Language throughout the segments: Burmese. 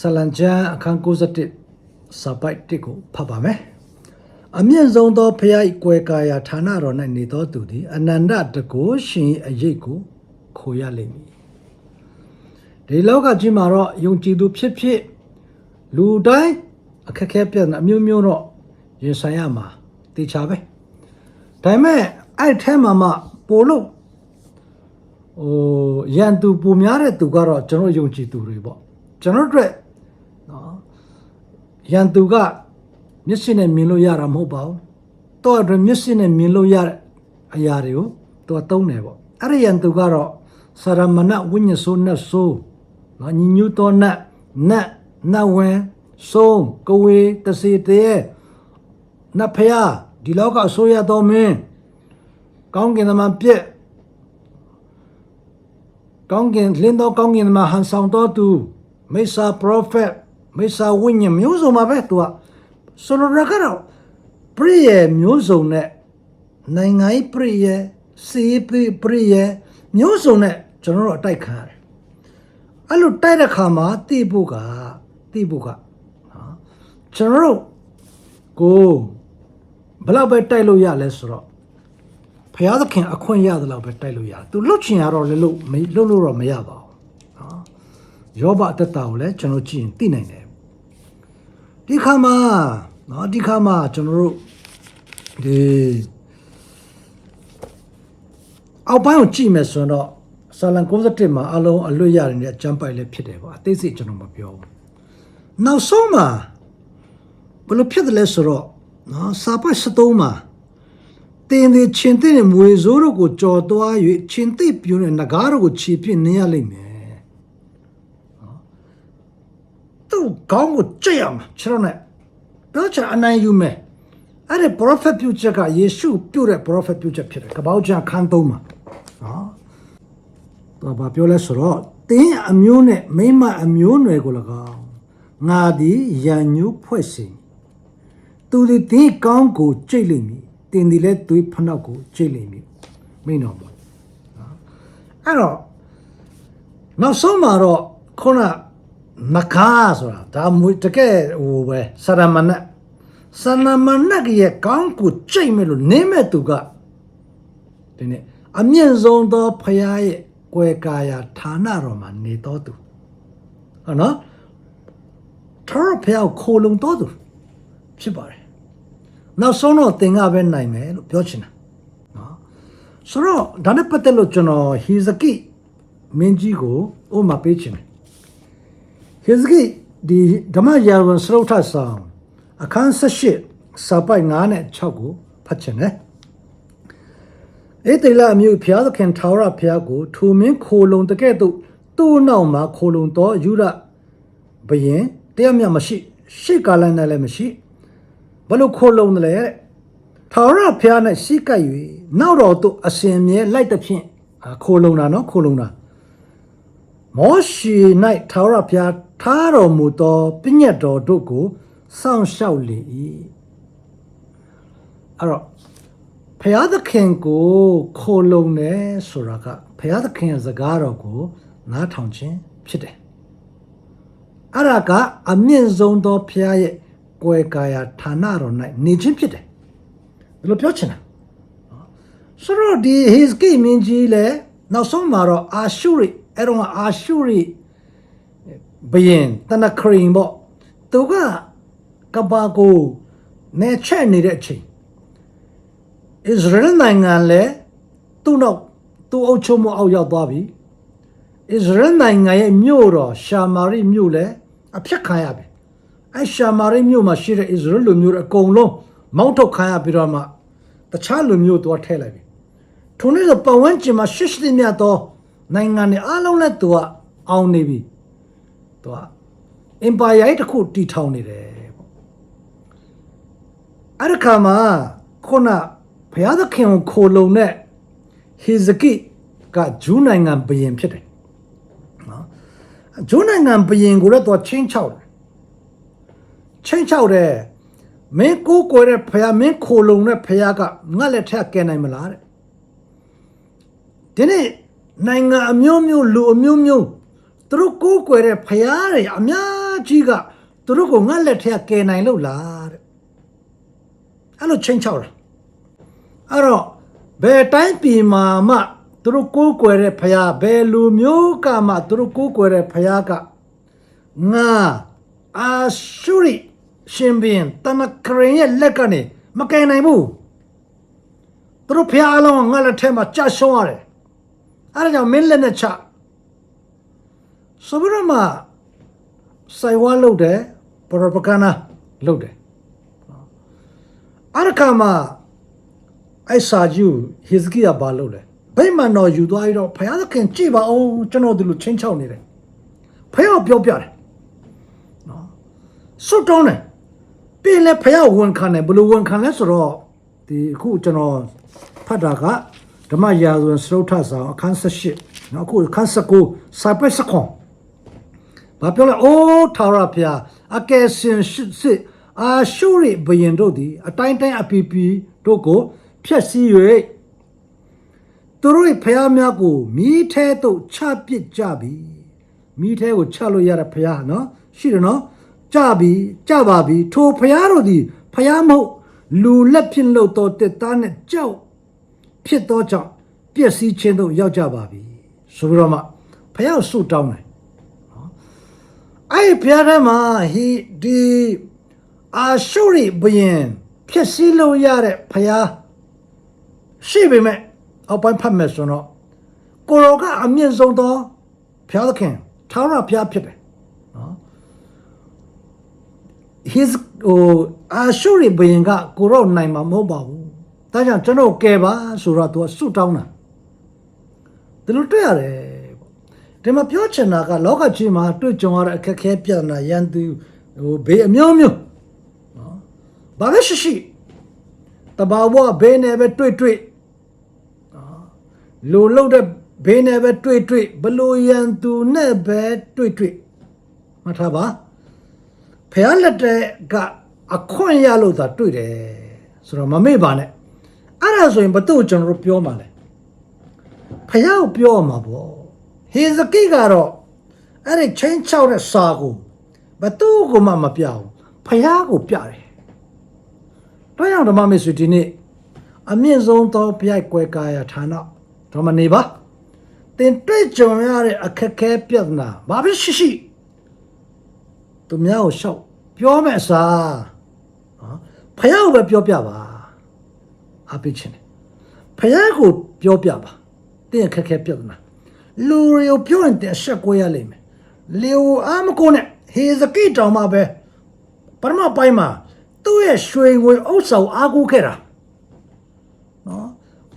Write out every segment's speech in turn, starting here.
ဆလန်ချန်အခန်း61စာပိုက်တစ်ကိုဖတ်ပါမယ်အမြင့်ဆုံးသောဖျား၏ကွယ်ကာယာဌာနတော်၌နေသောသူသည်အနန္တတကိုးရှင်၏အရေးကိုခိုရလိမ့်မည်ဒီလောကကြီးမှာတော့ယုံကြည်သူဖြစ်ဖြစ်လူတိုင်းအခက်အခဲပြဿနာအမျိုးမျိုးတော့ရင်ဆိုင်ရမှာတေချာပဲဒါပေမဲ့အဲ့ထဲမှာမှပို့လို့ဟိုရန်သူပုံများတဲ့သူကတော့ကျွန်တော်ယုံကြည်သူတွေပေါ့ကျွန်တော်တို့အတွက်နော် ရန်သူကမျက်စိနဲ့မြင်လို့ရတာမဟုတ်ပါဘူးတော့အတွက်မျက်စိနဲ့မြင်လို့ရတဲ့အရာတွေကိုသူကသုံးတယ်ပေါ့အဲ့ဒီရန်သူကတော့စရမဏဝိညာဉ်ဆိုးနဲ့ဆိုးနော်ညီညွတ်သောနတ်နတ်နတ်ဝင်ဆုံးကဝေတစီတဲနတ်ဖျားဒီလောကအစိုးရတော်မင်းကောင်းကင်သမားပြက်ကောင်းကင်လင်းတော်ကောင်းကင်သမားဟန်ဆောင်တော်သူမိစ္ဆာပရောဖက် မိစ္ဆာဝိညာဉ်မျိုးစုံပါပဲသူကဆိုလိုရကတော့ပရိယေမျိုးစုံနဲ့နိုင်ငံရေးပရိယေစီးပပရိယေမျိုးစုံနဲ့ကျွန်တော်တို့အတိုက်ခံရတယ်အဲ့လိုတိုက်တဲ့ခါမှာတိဖို့ကတိဖို့ကနော်ကျွန်တော်တို့ကိုဘယ်လောက်ပဲတိုက်လို့ရလဲဆိုတော့ဖျားသခင်အခွင့်ရတယ်လို့ပဲတိုက်လို့ရတယ်သူလွတ်ချင်ရတော့လည်းလို့မလွတ်လို့တော့မရပါဘူးနော်ယောဘအတ္တတာကိုလည်းကျွန်တော်ကြည့်ရင်သိနိုင်တယ် ဒီခါမှာနော်ဒီခါမှာကျွန်တော်တို့ဒီအောက်ပိုင်းကိုကြည့်မယ်ဆိုရင်တော့ဆာလန်61မှာအလုံးအလွတ်ရတဲ့အကျမ်းပိုက်လည်းဖြစ်တယ်ပေါ့အသေးစိတ်ကျွန်တော်မပြောဘူးနောက်ဆုံးမှာဘယ်လိုဖြစ်တယ်လဲဆိုတော့နော်စာပိုက်73မှာတင်းဒီချင်းတဲ့မွေစိုးတို့ကိုကြော်သွား၍ချင်းသိပ်ပြူတဲ့ငကားတို့ကိုခြေပြစ်နေရလိမ့်မယ်နော် သူ့ခေါင်းကိုကြက်ရမှာခြေတော့နဲ့တော့ချာအနိုင်ယူမယ်အဲ့ဒီ prophet ပြုချက်ကယေရှုပြုတဲ့ prophet ပြုချက်ဖြစ်တယ်ကပောက်ချခန်းသုံးမှာနော်တော့ဘာပြောလဲဆိုတော့တင်းအမျိုးနဲ့မိမအမျိုးနွယ်ကို၎င်းငါသည်ရန်ညူးဖွဲ့စင်သူဒီတင်းကောင်းကိုကြိတ်လိမ့်မည်တင်ဒီလဲသွေးဖနှောက်ကိုကြိတ်လိမ့်မည်မိန်တော်ပေါ့နော်အဲ့တော့နောက်ဆုံးမှာတော့ခုန မကားဆိုတာဒါမွေတကယ်ဟိုပဲစရမဏတ်စရမဏတ်ရဲ့ကောင်းကိုကြိတ်မယ်လို့နင်းမဲ့သူကဒီနေ့အမြင့်ဆုံးသောဖရာရဲ့ကွယ်ကာယာဌာနတော်မှာနေတော်သူဟုတ်နော်ထောဖရာကိုခိုလုံတော်သူဖြစ်ပါတယ်နောက်ဆုံးတော့သင်္ကပဲနိုင်မယ်လို့ပြောချင်တာနော်ဆိုတော့ဒါနဲ့ပတ်သက်လို့ကျွန်တော်ဟီဇကိမင်းကြီးကိုဥပမာပေးချင်တယ် ဟီဇကိဒီဓမ္မရာဝန်စရုထဆောင်အခန်း78စာပိုက်9နဲ့6ကိုဖတ်ချင်တယ်ဧတေလအမျိုးဖျားသခင်ထာဝရဖျားကိုထိုမင်းခိုလုံတကဲ့သို့သူ့နောက်မှာခိုလုံတော်ယူရဘယင်တရားမြတ်မရှိ ရှေ့ကာလနဲ့လည်းမရှိဘလို့ခိုးလုံးတယ်လဲတဲ့ထာဝရဘုရားနဲ့ရှိကပ်၍နောက်တော်သို့အစဉ်မြဲလိုက်တဲ့ဖြင့်အာခိုးလုံးတာနော်ခိုးလုံးတာ မောရှေ၌ထာဝရဘုရားထားတော်မူသောပညတ်တော်တို့ကိုစောင့်ရှောက်လေ၏အဲ့တော့ဘုရားသခင်ကိုခိုးလုံးတယ်ဆိုတာကဘုရားသခင်ရဲ့စကားတော်ကိုနားထောင်ခြင်းဖြစ်တယ်အဲ့ဒါကအမြင့်ဆုံးသောဘုရားရဲ့ကွယ်ကာယာဌာနတော်၌နေခြင်းဖြစ်တယ်ဘယ်လိုပြောချင်လဲနော်ဆိုတော့ဒီ his game မင်းကြီးလဲနောက်ဆုံးမှာတော့အာရှုရိ အဲ့တော့အာရှုရိဘယင်တနခရင်ပေါ့သူကကဘာကိုနေချက်နေတဲ့အချိန် Israel နိုင်ငံလဲသူ့နောက်သူ့အုပ်ချုပ်မှုအောက်ရောက်သွားပြီ Israel နိုင်ငံရဲ့မြို့တော်ရှာမာရိမြို့လဲအဖျက်ခံရပြီအဲရှာမာရိမြို့မှာရှိတဲ့ Israel လူမျိုးတွေအကုန်လုံးမောင်းထုတ်ခံရပြီးတော့မှတခြားလူမျိုးတွေထည့်လိုက်ပြီထိုနေ့ဆိုပတ်ဝန်းကျင်မှာရှစ်ရှစ်မြတ်သော နိုင်ငံတွေအားလုံးနဲ့သူကအောင်နေပြီသူက empire ရဲ့တစ်ခုတည်ထောင်နေတယ်ပေါ့အဲ့ဒီခါမှာခုနဘုရားသခင်ကိုခိုလုံတဲ့ဟီဇကိကဂျူးနိုင်ငံဘုရင်ဖြစ်တယ်နော်ဂျူးနိုင်ငံဘုရင်ကိုလည်းသူကချင်းချောက်တယ်ချင်းချောက်တယ်မင်းကိုကိုယ်တဲ့ဖယားမင်းခိုလုံတဲ့ဖယားကငါလက်ထက်ကဲနိုင်မလားတဲ့ဒီနေ့ နိုင်ငံအမျိုးမျိုးလူအမျိုးမျိုးသူတို့ကိုကိုယ်တဲ့ဖယားတွေအများကြီးကသူတို့ကိုငတ်လက်ထက်ကယ်နိုင်လို့လားတဲ့အဲ့လိုချင်းချောက်တာအဲ့တော့ဘယ်တိုင်းပြည်မှာမှသူတို့ကိုးကွယ်တဲ့ဖရားဘယ်လူမျိုးကမှသူတို့ကိုးကွယ်တဲ့ဖရားကငါအာရှုရိရှင်ဘင်တနခရင်ရဲ့လက်ကနေမကယ်နိုင်ဘူးသူတို့ဖရားအလုံးကငါလက်ထက်မှာကြာရှုံးရတယ် အဲ့ဒါကြောင့်မင်းလက်နဲ့ချဆိုပြီးတော့မှစိုက်ဝါလုပ်တယ်ပရိုပဂန်ဒါလုပ်တယ်အဲ့ဒီခါမှာအဲ့စာဂျူဟစ်ကီယာဘာလုပ်လဲဗိမာန်တော်ယူသွားပြီးတော့ဖယားသခင်ကြည့်ပါအောင်ကျွန်တော်ဒီလိုချင်းချောက်နေတယ်ဖယားပြောပြတယ်နော်စွတ်တောင်းတယ်ပြင်လဲဖယားဝန်ခံတယ်ဘယ်လိုဝန်ခံလဲဆိုတော့ဒီအခုကျွန်တော်ဖတ်တာက ဓမ္မရာဇဝင်စရုထဆောင်အခန်း78နော်အခုအခန်း19စာပဲစခွန်ဘာပြောလဲအိုးထာဝရဖျားအကယ်စင်ရှိစစ်အာရှုရိဘယင်တို့သည်အတိုင်းတိုင်းအပီပီတို့ကိုဖျက်ဆီး၍သူတို့၏ဖျားများကိုမိထဲသို့ချပစ်ကြပြီမိထဲကိုချလို့ရတဲ့ဖျားနော်ရှိတယ်နော်ကြပြီကြပါပြီထိုဖျားတို့သည်ဖျားမဟုတ်လူလက်ဖြင့်လို့တော်တက်သားနဲ့ကြောက် ဖြစ်သောကြောင့်ပျက်စီးခြင်းတို့ရောက်ကြပါပြီဆိုပြီးတော့မှဖျားကိုဆုတောင်းတယ်အဲ့ပြရမှာဟီဒီအာရှုရိဘယင်ဖြစ်စည်းလို့ရတဲ့ဖျားရှိပေမဲ့အောက်ပိုင်းဖတ်မယ်ဆိုတော့ကိုရောကအမြင့်ဆုံးသောဖျားသခင်ထာဝရဖျားဖြစ်တယ်နော် his ဟိုအာရှုရိဘယင်ကကိုရောနိုင်မှာမဟုတ်ပါဘူး ဒါကြောင့်ကျွန်တော်ကယ်ပါဆိုတော့သူကဆုတောင်းတာဒီလိုတွေ့ရတယ်ပေါ့ဒီမှာပြောချင်တာကလောကကြီးမှာတွေ့ကြုံရတဲ့အခက်အခဲပြဿနာရန်သူဟိုဘေးအမျိုးမျိုးနော်ဘာပဲရှိရှိတဘာဝဘေးနဲ့ပဲတွေ့တွေ့နော်လူလုံးတဲ့ဘေးနဲ့ပဲတွေ့တွေ့ဘလို့ရန်သူနဲ့ပဲတွေ့တွေ့မှတ်ထားပါဖះလက်တဲ့ကအခွင့်ရလို့သာတွေ့တယ်ဆိုတော့မမေ့ပါနဲ့ အဲ့ဒါဆိုရင်ဘသူ့ကိုကျွန်တော်တို့ပြောမှလဲဖယားကိုပြောရမှာပေါ့ဟေဇကိကတော့အဲ့ဒီချင်းချောက်တဲ့စာကိုဘသူ့ကိုမှမပြဘူးဖယားကိုပြတယ်။တော့ကြောင့်ဓမ္မမေဆွေဒီနေ့အမြင့်ဆုံးသောဘုရားကွယ်ကာယဌာနဓမ္မနေပါတင်တွေ့ကြုံရတဲ့အခက်အခဲပြဿနာဘာဖြစ်ရှိရှိသူများကိုရှောက်ပြောမဲ့အစားနော်ဖယားကိုပဲပြောပြပါ အပိချင်းတယ်ဖယားကိုပြောပြပါတင်းအခက်အခဲပြဿနာလူတွေကိုပြောရင်တက်ဆက်ကိုရလိမ့်မယ်လေဝအာမကိုနဲ့ဟေဇကိတောင်မှပဲပရမပိုင်းမှာသူ့ရဲ့ရွှေငွေဥစ္စာကိုအားကိုးခဲ့တာနော်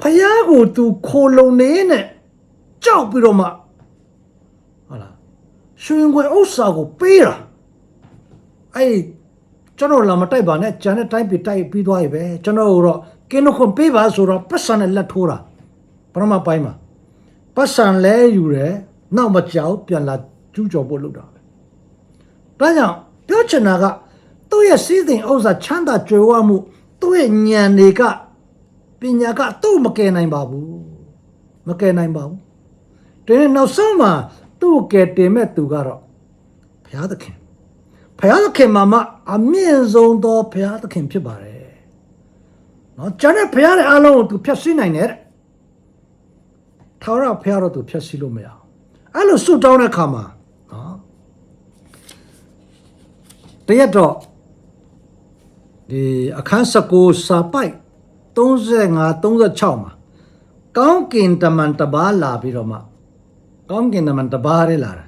ဖယားကိုသူခိုလုံနေနဲ့ကြောက်ပြီးတော့မှဟုတ်လားရွှေငွေဥစ္စာကိုပေးတာအဲ့ကျွန်တော်လာမတိုက်ပါနဲ့ဂျန်တဲ့တိုင်းပြတိုက်ပြီးသွားပြီပဲကျွန်တော်တို့တော့ ကင်းလို့ခွန်ပေးပါဆိုတော့ပတ်စံနဲ့လက်ထိုးတာပရမပိုင်းမှာပတ်စံလဲယူတယ်နောက်မကြောက်ပြန်လာကျူးကျော်ဖို့လုပ်တာပဲဒါကြောင့်ပြောချင်တာကသူ့ရဲ့စီးစိမ်ဥစ္စာချမ်းသာကြွယ်ဝမှုသူ့ရဲ့ဉာဏ်တွေကပညာကသူ့မကယ်နိုင်ပါဘူးမကယ်နိုင်ပါဘူးဒီနေ့နောက်ဆုံးမှာသူ့ကိုကယ်တင်မဲ့သူကတော့ဘုရားသခင်ဖယားသခင်မှာမအမြင့်ဆုံးသောဖယားသခင်ဖြစ်ပါတယ်။ နော်ကျန်တဲ့ဖယားတဲ့အားလုံးကိုသူဖျက်ဆီးနိုင်တယ်တဲ့။ထာဝရဖယားတော့သူဖျက်ဆီးလို့မရအောင်။အဲ့လိုဆုတောင်းတဲ့အခါမှာနော်တရက်တော့ဒီအခန်း19စာပိုက်35 36မှာကောင်းကင်တမန်တပါးလာပြီးတော့မှကောင်းကင်တမန်တပါးရဲလာတာ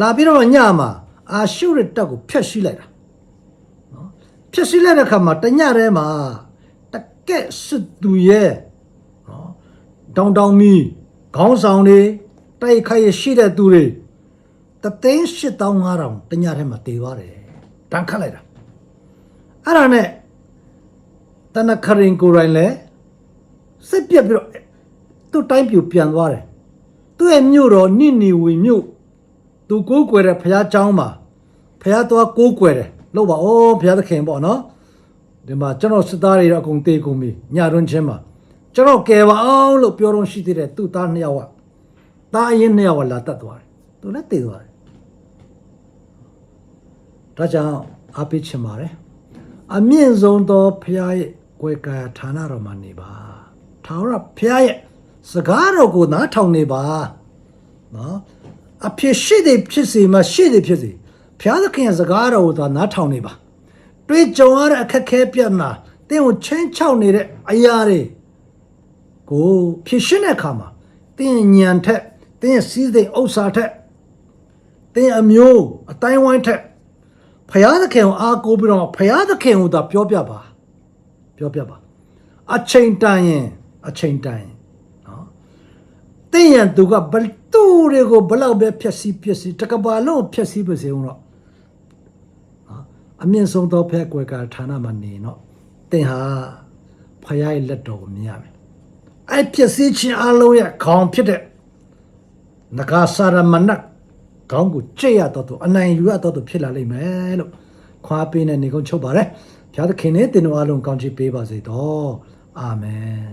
လာပြီးတော့ညမှာအာရှုရတက်ကိုဖျက်ဆီးလိုက်တာနော်ဖျက်ဆီးလိုက်တဲ့ခါမှာတညထဲမှာတ ကက်စစ်သူရဲ့နော်တောင်တောင်မီခေါင်းဆောင်တွေတိုက်ခိုက်ရရှိတဲ့သူတွေတသိန်း8500တညထဲမှာတည်သွားတယ်တန်းခတ်လိုက်တာအဲ့ဒါနဲ့တနခရင်ကိုယ်တိုင်လဲစစ်ပြက်ပြီးတော့သူ့တိုင်းပြူပြန်သွားတယ်သူ့ရဲ့မြို့တော်နိနီဝီမြို့သူကိုးကွယ်တဲ့ဘုရားကျောင်းမှာဘုရားသွားကိုးကွယ်တယ်လို့ပါဩဘုရားသခင်ပေါ့နော် ဒီမှာကျွန်တော်စစ်သားတွေတော့အကုန်တေးကုန်ပြီညတွင်းချင်းမှာကျွန်တော်ကယ်ပါအောင်လို့ပြောတော့ရှိသေးတယ်သူ့သားနှစ်ယောက်ကသားအရင်နှစ်ယောက်ကလာတတ်သွားတယ်သူလည်းတေးသွားတယ်ဒါကြောင့်အားပေးချင်ပါတယ်အမြင့်ဆုံးသောဖခင်ရဲ့ကိုယ်ကာယဌာနတော်မှာနေပါထာဝရဖခင်ရဲ့စကားတော်ကိုနားထောင်နေပါနော်အဖြစ်ရှိတယ်ဖြစ်စီမရှိတယ်ဖြစ်စီဖခင်သခင်ရဲ့စကားတော်ကိုသာနားထောင်နေပါ တွေးကြုံရတဲ့အခက်အခဲပြဿနာတင်းကိုချင်းချောက်နေတဲ့အရာတွေကိုဖြစ်ရှင်းတဲ့အခါမှာတင်းရဲ့ညံထက်တင်းရဲ့စီးစိမ်ဥစ္စာထက်တင်းရဲ့အမျိုးအတိုင်းဝိုင်းထက်ဖယားသခင်ကိုအားကိုးပြီးတော့ဖယားသခင်ကိုသာပြောပြပါပြောပြပါအချိန်တန်ရင်အချိန်တန်ရင်နော်တင်းရန်သူကဘယ်သူတွေကိုဘလောက်ပဲဖြက်စီးဖြက်စီးတကဘာလုံးဖြက်စီးပါစေအောင်တော့နော် အမြင့်ဆုံးသောဖက်ကွယ်ကဌာနမှာနေတော့တင်ဟာဖယားရဲ့လက်တော်ကိုမြင်ရမယ်အဲ့ဖြစ်စည်းခြင်းအလုံးရဲ့ခေါင်းဖြစ်တဲ့နဂါစာရမနတ်ခေါင်းကိုကြိတ်ရတော့သူအနိုင်ယူရတော့သူဖြစ်လာလိမ့်မယ်လို့ခွာပေးနေနေကုန်ချုပ်ပါတယ်ဘုရားသခင်နဲ့တင်တော်အလုံးကောင်းချီးပေးပါစေတော့အာမင်